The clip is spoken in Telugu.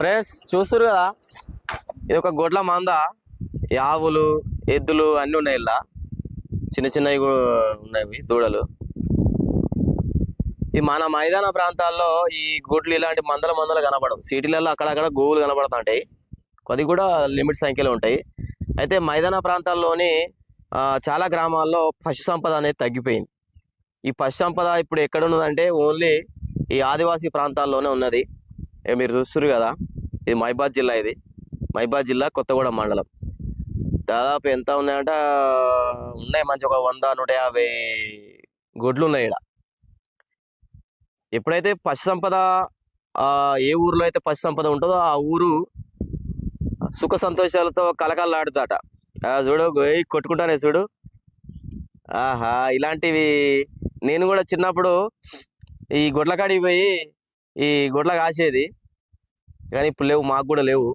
ఫ్రెండ్స్ చూస్తారు కదా? ఇది ఒక గొడ్ల మంద. ఆవులు ఎద్దులు అన్నీ ఉన్నాయి ఇలా. చిన్న చిన్నవి ఉన్నాయి దూడలు. ఈ మన మైదాన ప్రాంతాల్లో ఈ గుడ్లు ఇలాంటి మందల మందలు కనపడవు సిటీలలో అక్కడక్కడ గోవులు కనపడుతుంటాయి కొద్ది కూడా లిమిట్ సంఖ్యలో ఉంటాయి. అయితే మైదాన ప్రాంతాల్లోని చాలా గ్రామాల్లో పశు సంపద అనేది తగ్గిపోయింది. ఈ పశు సంపద ఇప్పుడు ఎక్కడ ఉన్నదంటే ఓన్లీ ఈ ఆదివాసీ ప్రాంతాల్లోనే ఉన్నది. ఏ మీరు చూస్తున్నారు కదా ఇది మైబాద్ జిల్లా ఇది. మైబాద్ జిల్లా కొత్తగూడెం మండలం. దాదాపు ఎంత ఉన్నాయంట ఉన్నాయి మంచి ఒక వంద నూట యాభై గొడ్లు ఉన్నాయి ఇక్కడ ఎప్పుడైతే పశు సంపద ఆ, ఏ ఊరిలో అయితే పశు సంపద ఉంటుందో ఆ ఊరు సుఖ సంతోషాలతో కలకలాడుతాట ఆ, చూడు గోయ్ కొట్టుకుంటానే చూడు. ఆహా ఇలాంటివి నేను కూడా చిన్నప్పుడు ఈ గొడ్ల కాడికి పోయి ఈ గొడ్ల కాసేది కానీ ఇప్పుడు లేవు మాకు కూడా లేవు.